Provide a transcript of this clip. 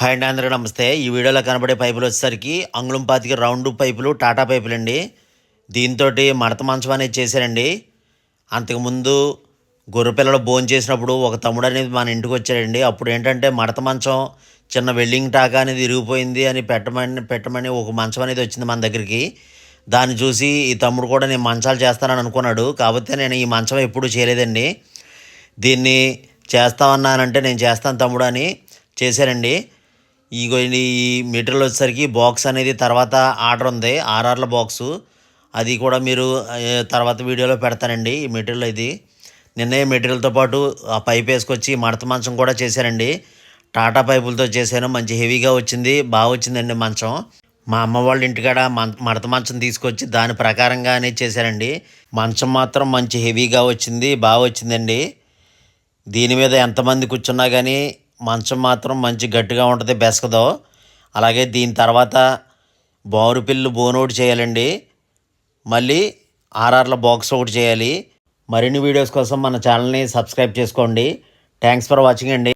Hi అండి అందరికీ నమస్తే. ఈ వీడియోలో కనబడే పైపులు వచ్చేసరికి అంగుళం పాతికి రౌండ్ పైపులు టాటా పైపులు అండి. దీంతో మడత మంచం అనేది చేశారండి. అంతకుముందు గొర్రెపిల్లలు భోజనం చేసినప్పుడు ఒక తమ్ముడు అనేది మన ఇంటికి వచ్చాడండి. అప్పుడు ఏంటంటే మడత మంచం చిన్న వెల్డింగ్ టాకా అనేది ఇరిగిపోయింది అని పెట్టమని పెట్టమని ఒక మంచం అనేది వచ్చింది మన దగ్గరికి. దాన్ని చూసి ఈ తమ్ముడు కూడా నేను మంచాలు చేస్తానని అనుకున్నాడు. కాకపోతే నేను ఈ మంచం ఎప్పుడూ చేయలేదండి. దీన్ని చేస్తామన్నానంటే నేను చేస్తాను తమ్ముడు అని చేశారండి. ఇగో ఈ మెటీరియల్ వచ్చేసరికి బాక్స్ అనేది తర్వాత ఆర్డర్ ఉంది. ఆర్ఆర్ల బాక్సు. అది కూడా మీరు తర్వాత వీడియోలో పెడతానండి ఈ మెటీరియల్ ఇది. నిన్నే మెటీరియల్తో పాటు ఆ పైప్ వేసుకొచ్చి మడత మంచం కూడా చేశారండి టాటా పైపులతో చేశాను. మంచి హెవీగా వచ్చింది. బాగా వచ్చిందండి మంచం. మా అమ్మ వాళ్ళ ఇంటికాడ మడత మంచం తీసుకొచ్చి దాని ప్రకారంగానే చేశారండి మంచం మాత్రం మంచి హెవీగా వచ్చింది. బాగా వచ్చిందండి. దీని మీద ఎంతమంది కూర్చున్నా కానీ మంచం మాత్రం మంచి గట్టిగా ఉంటుంది బెసకదో. అలాగే దీని తర్వాత బారు పిల్లు బోనోటి చేయాలండి. మళ్ళీ ఆర్ఆర్ల బాక్స్ ఒకటి చేయాలి. మరిన్ని వీడియోస్ కోసం మన ఛానల్ని సబ్స్క్రైబ్ చేసుకోండి. థ్యాంక్స్ ఫర్ వాచింగ్ అండి.